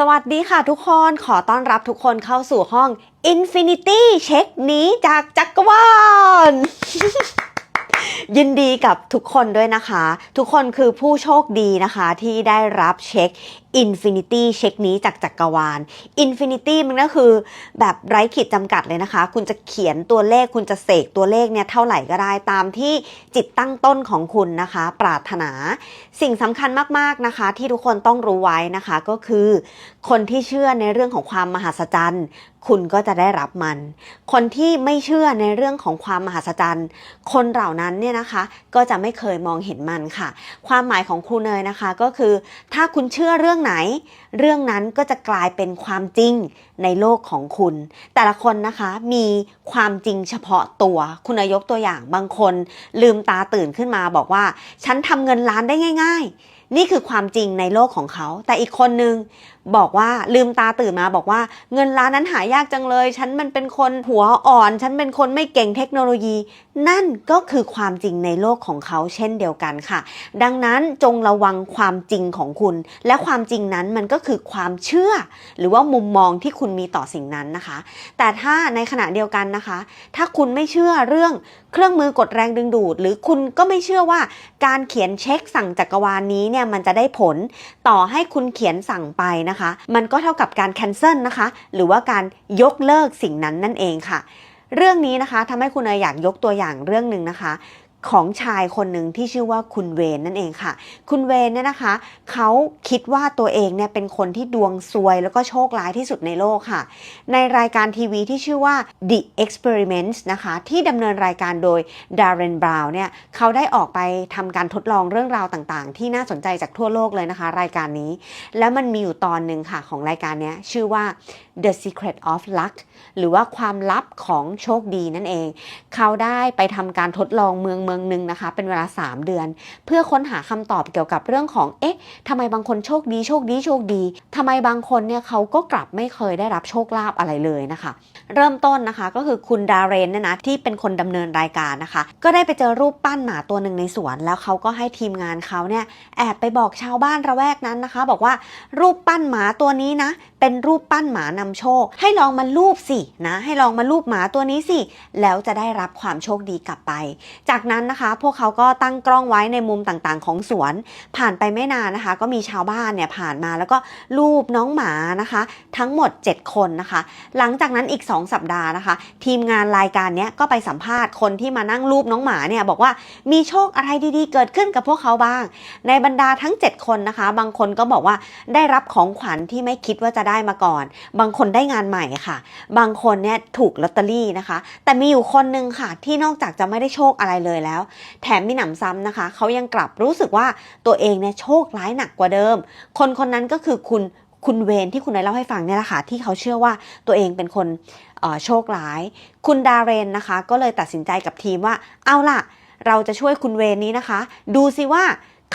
สวัสดีค่ะทุกคนขอต้อนรับทุกคนเข้าสู่ห้อง Infinity เช็คนี้จากจักรวาลยินดีกับทุกคนด้วยนะคะ ทุกคนคือผู้โชคดีนะคะที่ได้รับเช็ค Infinity เช็คนี้จากจักรวาล Infinity มันก็คือแบบไร้ขีดจำกัดเลยนะคะ คุณจะเขียนตัวเลขคุณจะเสกตัวเลขเนี่ยเท่าไหร่ก็ได้ตามที่จิตตั้งต้นของคุณนะคะ ปรารถนา สิ่งสำคัญมากๆนะคะ ที่ทุกคนต้องรู้ไว้นะคะก็คือ คนที่เชื่อในเรื่องของความมหัศจรรย์คุณก็จะได้รับมัน คนที่ไม่เชื่อในเรื่องของความมหัศจรรย์ คนเหล่านั้นเนี่ยนะคะ ก็จะไม่เคยมองเห็นมันค่ะ ความหมายของครูเนยนะคะก็คือ ถ้าคุณเชื่อเรื่องไหน เรื่องนั้นก็จะกลายเป็นความจริงในโลกของคุณ แต่ละคนนะคะมีความจริงเฉพาะตัวคุณนายกตัวอย่างบางคน ลืมตาตื่นขึ้นมาบอกว่า ฉันทำเงินล้านได้ง่าย ๆ นี่คือความจริงในโลกของเขา แต่อีกคนนึงบอกว่าลืมตาตื่นมาบอกว่า เงินล้านนั้นหายากจังเลย ฉันมันเป็นคนหัวอ่อน ฉันเป็นคนไม่เก่งเทคโนโลยี นั่นก็คือความจริงในโลกของเขาเช่นเดียวกันค่ะ ดังนั้นจงระวังความจริงของคุณ และความจริงนั้นมันก็คือความเชื่อ หรือว่ามุมมองที่คุณมีต่อสิ่งนั้นนะคะ แต่ถ้าในขณะเดียวกันนะคะ ถ้าคุณไม่เชื่อเรื่องเครื่องมือกดแรงดึงดูด หรือคุณก็ไม่เชื่อว่าการเขียนเช็คสั่งจักรวาลนี้เนี่ยมันจะได้ผลต่อให้คุณเขียนสั่งไปนะคะ มันก็เท่ากับการ cancel นะคะ หรือว่าการยกเลิกสิ่งนั้นนั่นเองค่ะ เรื่องนี้นะคะทำให้คุณเนยอยากยกตัวอย่างเรื่องหนึ่งนะคะ ของชายคนหนึ่งที่ชื่อว่าคุณเวนนั่นเองค่ะ คุณเวนเนี่ยนะคะเขาคิดว่าตัวเองเนี่ยเป็นคนที่ดวงซวยแล้วก็โชคร้ายที่สุดในโลกค่ะ ในรายการทีวีที่ชื่อว่า The Experiments นะคะที่ดำเนินรายการโดย Darren Brown เนี่ยเขาได้ออกไปทำการทดลองเรื่องราวต่างๆ ที่น่าสนใจจากทั่วโลกเลยนะคะ รายการนี้ แล้วมันมีอยู่ตอนหนึ่งค่ะของรายการนี้ชื่อว่า The Secret of Luck หรือว่าความลับของโชคดีนั่นเอง เขาได้ไปทำการทดลองเมืองเมืองหนึ่งนะคะ เป็นเวลา 3 เดือน เพื่อค้นหาคำตอบเกี่ยวกับเรื่องของ เอ๊ะทำไมบางคนโชคดีโชคดีโชคดีทำไมบางคนเนี่ยเขาก็กลับไม่เคยได้รับโชคลาภอะไรเลยนะคะ เริ่มต้นนะคะก็คือคุณดาเรนเนี่ยนะที่เป็นคนดำเนินรายการนะคะ ก็ได้ไปเจอรูปปั้นหมาตัวหนึ่งในสวน แล้วเขาก็ให้ทีมงานเขาเนี่ยแอบไปบอกชาวบ้านระแวกนั้นนะคะ บอกว่ารูปปั้นหมาตัวนี้นะเป็นรูปปั้นหมานำโชค ให้ลองมาลูบสินะ ให้ลองมาลูบหมาตัวนี้สิ แล้วจะได้รับความโชคดีกลับไป จากนั้นนะคะพวกเขาก็ตั้งกล้องไว้ในมุมต่างๆ ของสวน ผ่านไปไม่นานนะคะ ก็มีชาวบ้านเนี่ยผ่านมาแล้วก็ลูบน้องหมานะคะ ทั้งหมด 7 คนนะคะ หลังจากนั้นอีก 2 สัปดาห์นะคะ ทีมงานรายการเนี้ยก็ไปสัมภาษณ์คนที่มานั่งรูปน้องหมาเนี่ยบอกว่ามีโชคอะไรดีๆ เกิดขึ้นกับพวกเขาบ้าง ในบรรดาทั้ง 7 คนนะคะ บางคนก็บอกว่าได้รับของขวัญที่ไม่คิดว่าจะได้มาก่อน บางคนได้งานใหม่ค่ะ บางคนเนี่ยถูกลอตเตอรี่นะคะ แต่มีอยู่คนหนึ่งค่ะ ที่นอกจากจะไม่ได้โชคอะไรเลยแล้ว แถมมีหนำซ้ำนะคะ เขายังกลับรู้สึกว่าตัวเองเนี่ยโชคร้ายหนักกว่าเดิม คนคนนั้นก็คือคุณคุณเวนที่คุณนายเล่าให้ฟังเนี่ยแหละค่ะที่เขาเชื่อว่าตัวเองเป็นคนโชคร้าย คุณดาเรนนะคะ ก็เลยตัดสินใจกับทีมว่าเอาล่ะ เราจะช่วยคุณเวนนี้นะคะ ดูสิว่า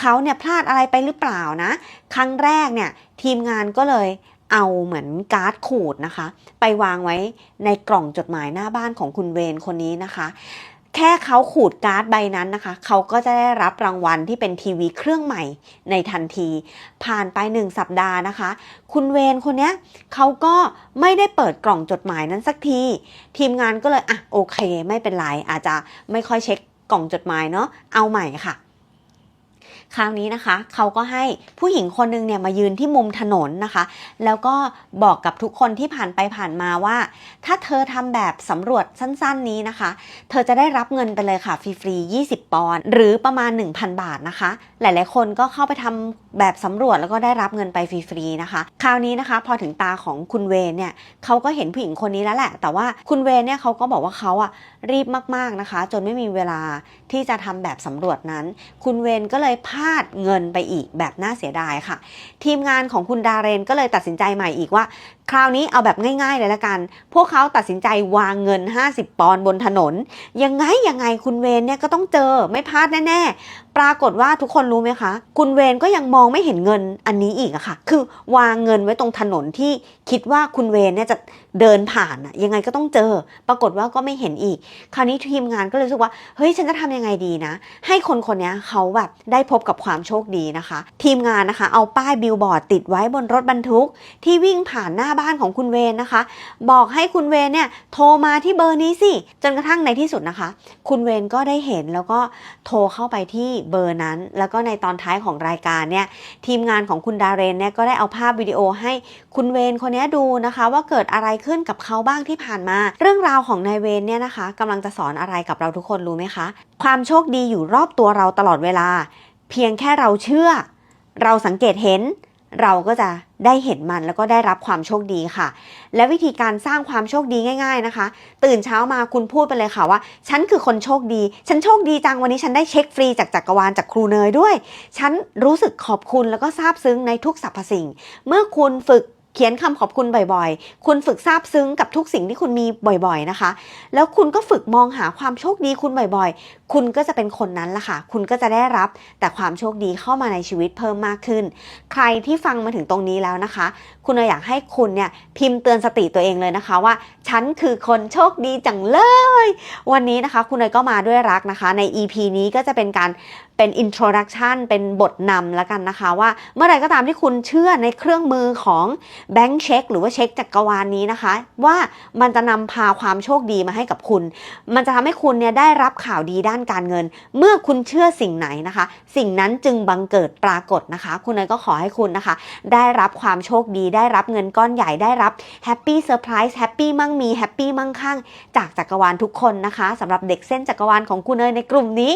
เขาเนี่ยพลาดอะไรไปหรือเปล่านะ ครั้งแรกเนี่ยทีมงานก็เลย เอาเหมือนการ์ดขูดนะคะ ไปวางไว้ในกล่องจดหมายหน้าบ้านของคุณเวนคนนี้นะคะ แค่เขาขูดการ์ดใบนั้นนะคะ เขาก็จะได้รับรางวัลที่เป็นทีวีเครื่องใหม่ในทันที ผ่านไปหนึ่งสัปดาห์นะคะ คุณเวนคนนี้เขาก็ไม่ได้เปิดกล่องจดหมายนั้นสักที ทีมงานก็เลยอะโอเค ไม่เป็นไรอาจจะไม่ค่อยเช็คกล่องจดหมายเนาะเอาใหม่ค่ะ คราวนี้นะคะ เขาก็ให้ผู้หญิงคนหนึงเนี่ยมายืนที่มุมถนนนะคะ แล้วก็บอกกับทุกคนที่ผ่านไปผ่านมาว่า ถ้าเธอทำแบบสำรวจสั้นๆนี้นะคะ เธอจะได้รับเงินไปเลยค่ะฟรีๆ20 ปอนด์หรือประมาณ 1,000 บาทนะคะ หลายๆ คนก็เข้าไปทำแบบสำรวจแล้วก็ได้รับเงินไปฟรีๆนะคะ คราวนี้นะคะพอถึงตาของคุณเวเนี่ยเขาก็เห็นผู้หญิงคนนี้แล้วแหละ แต่ว่าคุณเวเนี่ยเขาก็บอกว่าเขาอะรีบมากๆนะคะ จนไม่มีเวลาที่จะทำแบบสำรวจนั้น คุณเวนก็เลยพลาดเงินไปอีกแบบน่าเสียดายค่ะ ทีมงานของคุณดาเรนก็เลยตัดสินใจใหม่อีกว่า คราวนี้เอาแบบง่าย ๆ เลยละกัน พวกเขาตัดสินใจวางเงิน 50 ปอนด์บนถนน ยังไงยังไงคุณเวนเนี่ยก็ต้องเจอไม่พลาดแน่ๆ ปรากฏว่าทุกคนรู้ไหมคะ คุณเวนก็ยังมองไม่เห็นเงินอันนี้อีกอะค่ะ คือวางเงินไว้ตรงถนนที่คิดว่าคุณเวนเนี่ยจะเดินผ่านอะยังไงก็ต้องเจอ ปรากฏว่าก็ไม่เห็นอีก คราวนี้ทีมงานก็เลยรู้สึกว่าเฮ้ยฉันจะทำยังไงดีนะ ให้คนคนนี้เขาแบบได้พบกับความโชคดีนะคะ ทีมงานนะคะ เอาป้ายบิลบอร์ดติดไว้บนรถบรรทุกที่วิ่งผ่านหน้าบ้านานของคุณเวนนะคะ บอกให้คุณเวนเนี่ยโทรมาที่เบอร์นี้สิ จนกระทั่งในที่สุดนะคะ คุณเวนก็ได้เห็นแล้วก็โทรเข้าไปที่เบอร์นั้น แล้วก็ในตอนท้ายของรายการเนี่ยทีมงานของคุณดาเรนเนี่ยก็ได้เอาภาพวิดีโอให้คุณเวนคนนี้ดูนะคะ ว่าเกิดอะไรขึ้นกับเขาบ้างที่ผ่านมา เรื่องราวของนายเวนเนี่ยนะคะกำลังจะสอนอะไรกับเราทุกคนรู้ไหมคะ ความโชคดีอยู่รอบตัวเราตลอดเวลา เพียงแค่เราเชื่อ เราสังเกตเห็น เราก็จะได้เห็นมันแล้วก็ได้รับความโชคดีค่ะ และวิธีการสร้างความโชคดีง่าย ๆนะคะ ตื่นเช้ามาคุณพูดไปเลยค่ะว่า ฉันคือคนโชคดี ฉันโชคดีจังวันนี้ฉันได้เช็คฟรีจากจักรวาลจากครูเนยด้วย ฉันรู้สึกขอบคุณแล้วก็ซาบซึ้งในทุกสรรพสิ่ง เมื่อคุณฝึก เขียนคำขอบคุณบ่อยๆ คุณฝึกซาบซึ้งกับทุกสิ่งที่คุณมีบ่อยๆนะคะ แล้วคุณก็ฝึกมองหาความโชคดีคุณบ่อยๆ คุณก็จะเป็นคนนั้นละค่ะ คุณก็จะได้รับแต่ความโชคดีเข้ามาในชีวิตเพิ่มมากขึ้น ใครที่ฟังมาถึงตรงนี้แล้วนะคะ คุณเนยอยากให้คุณเนี่ยพิมพ์เตือนสติตัวเองเลยนะคะว่าฉันคือคนโชคดีจังเลย วันนี้นะคะ คุณเนยก็มาด้วยรักนะคะ ใน EP นี้ก็จะเป็นการ เป็น introduction เป็นบทนำแล้วกันนะคะ ว่าเมื่อไรก็ตามที่คุณเชื่อในเครื่องมือของแบงค์เช็คหรือว่าเช็คจักรวาลนี้นะคะ ว่ามันจะนำพาความโชคดีมาให้กับคุณ มันจะทำให้คุณเนี่ยได้รับข่าวดีด้านการเงิน เมื่อคุณเชื่อสิ่งไหนนะคะ สิ่งนั้นจึงบังเกิดปรากฏนะคะ คุณเนยก็ขอให้คุณนะคะ ได้รับความโชคดีได้รับเงินก้อนใหญ่ได้รับแฮปปี้เซอร์ไพรส์แฮปปี้มั่งมีแฮปปี้มั่งคั่งจากจักรวาลทุกคนนะคะสำหรับเด็กเส้นจักรวาลของคุณเนยในกลุ่มนี้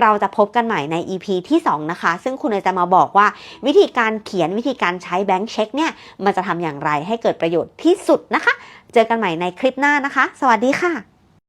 เราจะพบกันใหม่ใน EP ที่ 2 นะคะ ซึ่งคุณจะมาบอกว่าวิธีการเขียนวิธีการใช้แบงค์เช็คเนี่ย มันจะทำอย่างไรให้เกิดประโยชน์ที่สุดนะคะ เจอกันใหม่ในคลิปหน้านะคะ สวัสดีค่ะ